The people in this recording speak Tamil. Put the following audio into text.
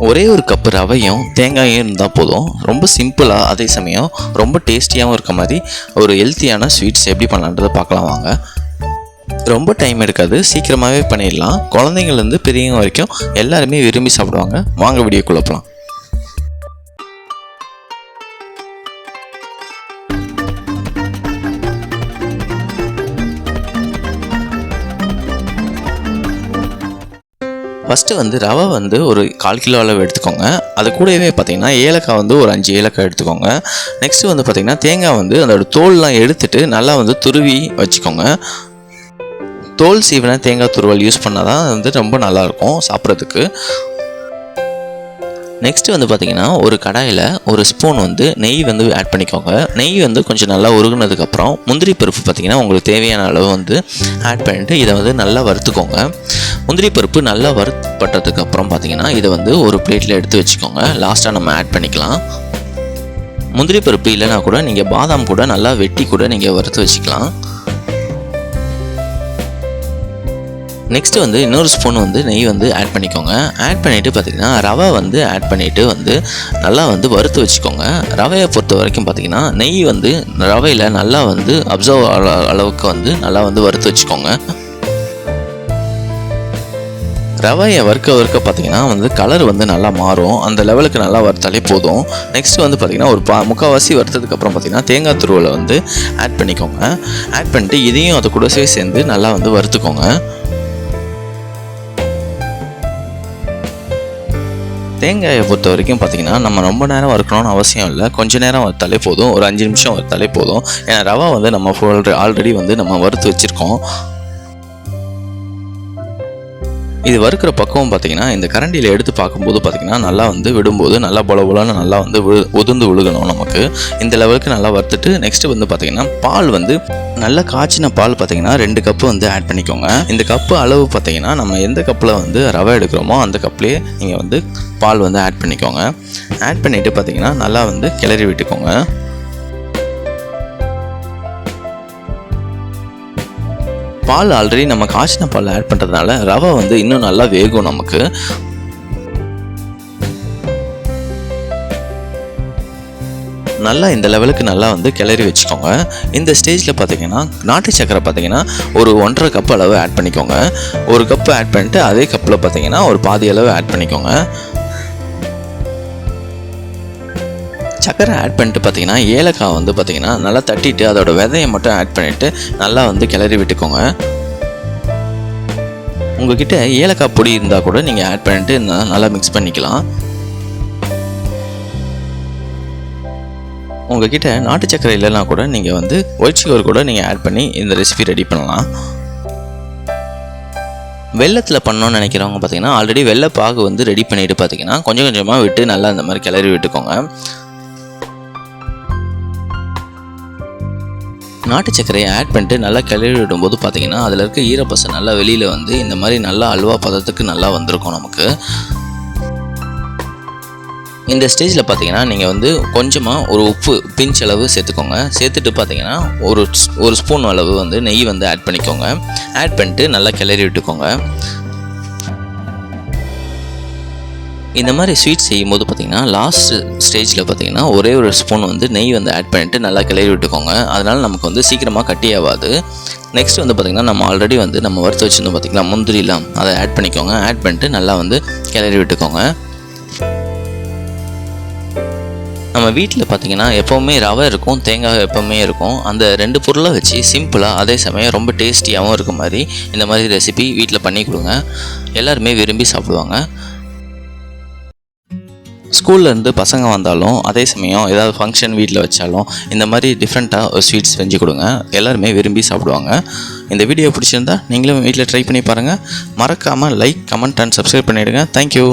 ஒரே ஒரு கப்பு ரவையும் தேங்காயும் இருந்தால் போதும். ரொம்ப சிம்பிளாக அதே சமயம் ரொம்ப டேஸ்டியாகவும் இருக்க மாதிரி ஒரு ஹெல்த்தியான ஸ்வீட்ஸ் எப்படி பண்ணலான்றதை பார்க்கலாம் வாங்க. ரொம்ப டைம் எடுக்காது சீக்கிரமாகவே பண்ணிடலாம். குழந்தைங்கள்லேருந்து பெரியவங்க வரைக்கும் எல்லாருமே விரும்பி சாப்பிடுவாங்க. வாங்க வீடியோக்குள்ள போகலாம் ஃபஸ்ட்டு வந்து ரவை வந்து ஒரு கால் கிலோ அளவு எடுத்துக்கோங்க. அது கூடவே பார்த்தீங்கன்னா ஏலக்காய் வந்து ஒரு அஞ்சு ஏலக்காய் எடுத்துக்கோங்க. நெக்ஸ்ட்டு வந்து பார்த்திங்கன்னா தேங்காய் வந்து அதோட தோல்லாம் எடுத்துட்டு நல்லா வந்து துருவி வச்சுக்கோங்க. தோல் சீவனை தேங்காய் துருவல் யூஸ் பண்ணால் தான் வந்து ரொம்ப நல்லாயிருக்கும் சாப்பிட்றதுக்கு. நெக்ஸ்ட்டு வந்து பார்த்திங்கன்னா ஒரு கடாயில் ஒரு ஸ்பூன் வந்து நெய் வந்து ஆட் பண்ணிக்கோங்க. நெய் வந்து கொஞ்சம் நல்லா உருகுனதுக்கப்புறம் முந்திரி பருப்பு பார்த்தீங்கன்னா உங்களுக்கு தேவையான அளவு வந்து ஆட் பண்ணிவிட்டு இதை வந்து நல்லா வறுத்துக்கோங்க. முந்திரி பருப்பு நல்லா வறுப்பட்டதுக்கு அப்புறம் பார்த்தீங்கன்னா இதை வந்து ஒரு பிளேட்டில் எடுத்து வச்சுக்கோங்க. லாஸ்ட்டாக நம்ம ஆட் பண்ணிக்கலாம். முந்திரி பருப்பு இல்லைனா கூட நீங்கள் பாதாம் கூட நல்லா வெட்டி கூட நீங்கள் வறுத்து வச்சுக்கலாம். நெக்ஸ்ட்டு வந்து இன்னொரு ஸ்பூன் வந்து நெய் வந்து ஆட் பண்ணிக்கோங்க. ஆட் பண்ணிவிட்டு பார்த்தீங்கன்னா ரவை வந்து ஆட் பண்ணிவிட்டு வந்து நல்லா வந்து வறுத்து வச்சுக்கோங்க. ரவையை பொறுத்த வரைக்கும் பார்த்தீங்கன்னா நெய் வந்து ரவையில் நல்லா வந்து அப்சர்வ் அளவுக்கு வந்து நல்லா வந்து வறுத்து வச்சுக்கோங்க. ரவையை வறுக்க வறுக்க பார்த்தீங்கன்னா வந்து கலர் வந்து நல்லா மாறும். அந்த லெவலுக்கு நல்லா வறுத்தாலே போதும். நெக்ஸ்ட் வந்து பார்த்தீங்கன்னா ஒரு பா முக்கால்வாசி வறுத்ததுக்கப்புறம் பார்த்தீங்கன்னா தேங்காய் துருவலை வந்து ஆட் பண்ணிக்கோங்க. ஆட் பண்ணிட்டு இதையும் அது கூட சேர்ந்து நல்லா வந்து வறுத்துக்கோங்க. தேங்காயை பொறுத்த வரைக்கும் பார்த்தீங்கன்னா நம்ம ரொம்ப நேரம் வறுக்கணும்னு அவசியம் இல்லை. கொஞ்ச நேரம் வறுத்தாலே போதும். ஒரு அஞ்சு நிமிஷம் வறுத்தாலே போதும். ஏன்னா ரவை வந்து நம்ம ஆல்ரெடி வந்து நம்ம வறுத்து வச்சுருக்கோம். இது வறுக்கிற பக்கம் பார்த்தீங்கன்னா இந்த கரண்டியில் எடுத்து பார்க்கும்போது பார்த்தீங்கன்னா நல்லா வந்து விடும்போது நல்லா பொல பொலன்னு நல்லா வந்து விழு உதிர்ந்து விழுகணும் நமக்கு. இந்த லெவலுக்கு நல்லா வறுத்துட்டு நெக்ஸ்ட்டு வந்து பார்த்தீங்கன்னா பால் வந்து நல்லா காய்ச்சின பால் பார்த்தீங்கன்னா ரெண்டு கப்பு வந்து ஆட் பண்ணிக்கோங்க. இந்த கப்பு அளவு பார்த்தீங்கன்னா நம்ம எந்த கப்பில் வந்து ரவை எடுக்கிறோமோ அந்த கப்லேயே நீங்கள் வந்து பால் வந்து ஆட் பண்ணிக்கோங்க. ஆட் பண்ணிவிட்டு பார்த்தீங்கன்னா நல்லா வந்து கிளறி விட்டுக்கோங்க. பால் ஆல்ரெடி நம்ம காய்ச்சின பால் ஆட் பண்ணுறதுனால ரவை வந்து இன்னும் நல்லா வேகும் நமக்கு. நல்லா இந்த லெவலுக்கு நல்லா வந்து கிளறி வச்சுக்கோங்க. இந்த ஸ்டேஜில் பார்த்தீங்கன்னா நாட்டு சக்கரை பார்த்தீங்கன்னா ஒரு ஒன்றரை கப் அளவு ஆட் பண்ணிக்கோங்க. ஒரு கப்பு ஆட் பண்ணிட்டு அதே கப்பில் பார்த்தீங்கன்னா ஒரு பாதி அளவு ஆட் பண்ணிக்கோங்க. சக்கரை ஆட் பண்ணிட்டு பார்த்தீங்கன்னா ஏலக்காய் வந்து பார்த்தீங்கன்னா நல்லா தட்டிட்டு அதோட விதையை மட்டும் ஆட் பண்ணிவிட்டு நல்லா வந்து கிளறி விட்டுக்கோங்க. உங்ககிட்ட ஏலக்காய் பொடி இருந்தால் கூட நீங்கள் ஆட் பண்ணிட்டு நல்லா மிக்ஸ் பண்ணிக்கலாம். உங்ககிட்ட நாட்டு சக்கரை இல்லைன்னா கூட நீங்கள் வந்து ஒயிட் சுகர் கூட நீங்கள் ஆட் பண்ணி இந்த ரெசிபி ரெடி பண்ணலாம். வெள்ளத்தில் பண்ணோன்னு நினைக்கிறவங்க பார்த்தீங்கன்னா ஆல்ரெடி வெள்ளை பாகு வந்து ரெடி பண்ணிவிட்டு பார்த்தீங்கன்னா கொஞ்சம் கொஞ்சமாக விட்டு நல்லா இந்த மாதிரி கிளறி விட்டுக்கோங்க. நாட்டு சர்க்கரையை ஆட் பண்ணிட்டு நல்லா கிளறி விடும்போது பார்த்தீங்கன்னா அதில் இருக்க ஈரப்பசை நல்லா வெளியில் வந்து இந்த மாதிரி நல்லா அல்வா பதத்துக்கு நல்லா வந்திருக்கும் நமக்கு. இந்த ஸ்டேஜில் பார்த்தீங்கன்னா நீங்கள் வந்து கொஞ்சமாக ஒரு உப்பு பிஞ்ச் அளவு சேர்த்துக்கோங்க. சேர்த்துட்டு பார்த்தீங்கன்னா ஒரு ஒரு ஸ்பூன் அளவு வந்து நெய் வந்து ஆட் பண்ணிக்கோங்க. ஆட் பண்ணிட்டு நல்லா கிளறி விட்டுக்கோங்க. இந்த மாதிரி ஸ்வீட் செய்யும்போது பார்த்திங்கன்னா லாஸ்ட் ஸ்டேஜில் பார்த்தீங்கன்னா ஒரே ஒரு ஸ்பூன் வந்து நெய் வந்து ஆட் பண்ணிவிட்டு நல்லா கிளறி விட்டுக்கோங்க. அதனால் நமக்கு வந்து சீக்கிரமாக கட்டி ஆகாது. நெக்ஸ்ட் வந்து பார்த்திங்கன்னா நம்ம ஆல்ரெடி வந்து நம்ம வறுத்து வச்சுருந்தோம் பார்த்திங்கன்னா முந்திரிலாம் அதை ஆட் பண்ணிக்கோங்க. ஆட் பண்ணிட்டு நல்லா வந்து கிளறி விட்டுக்கோங்க. நம்ம வீட்டில் பார்த்திங்கன்னா எப்போவுமே ரவை இருக்கும் தேங்காய் எப்போவுமே இருக்கும். அந்த ரெண்டு பொருளை வச்சு சிம்பிளாக அதே சமயம் ரொம்ப டேஸ்டியாகவும் இருக்க மாதிரி இந்த மாதிரி ரெசிபி வீட்டில் பண்ணி கொடுங்க. எல்லாருமே விரும்பி சாப்பிடுவாங்க. ஸ்கூல்லேருந்து பசங்க வந்தாலும் அதே சமயம் ஏதாவது ஃபங்க்ஷன் வீட்டில் வச்சாலும் இந்த மாதிரி டிஃப்ரெண்ட்டாக ஒரு ஸ்வீட்ஸ் செஞ்சு கொடுங்க. எல்லாருமே விரும்பி சாப்பிடுவாங்க. இந்த வீடியோ பிடிச்சிருந்தா நீங்களும் வீட்டில் ட்ரை பண்ணி பாருங்கள் மறக்காமல் லைக் கமெண்ட் அண்ட் சப்ஸ்கிரைப் பண்ணிவிடுங்க தேங்க்யூ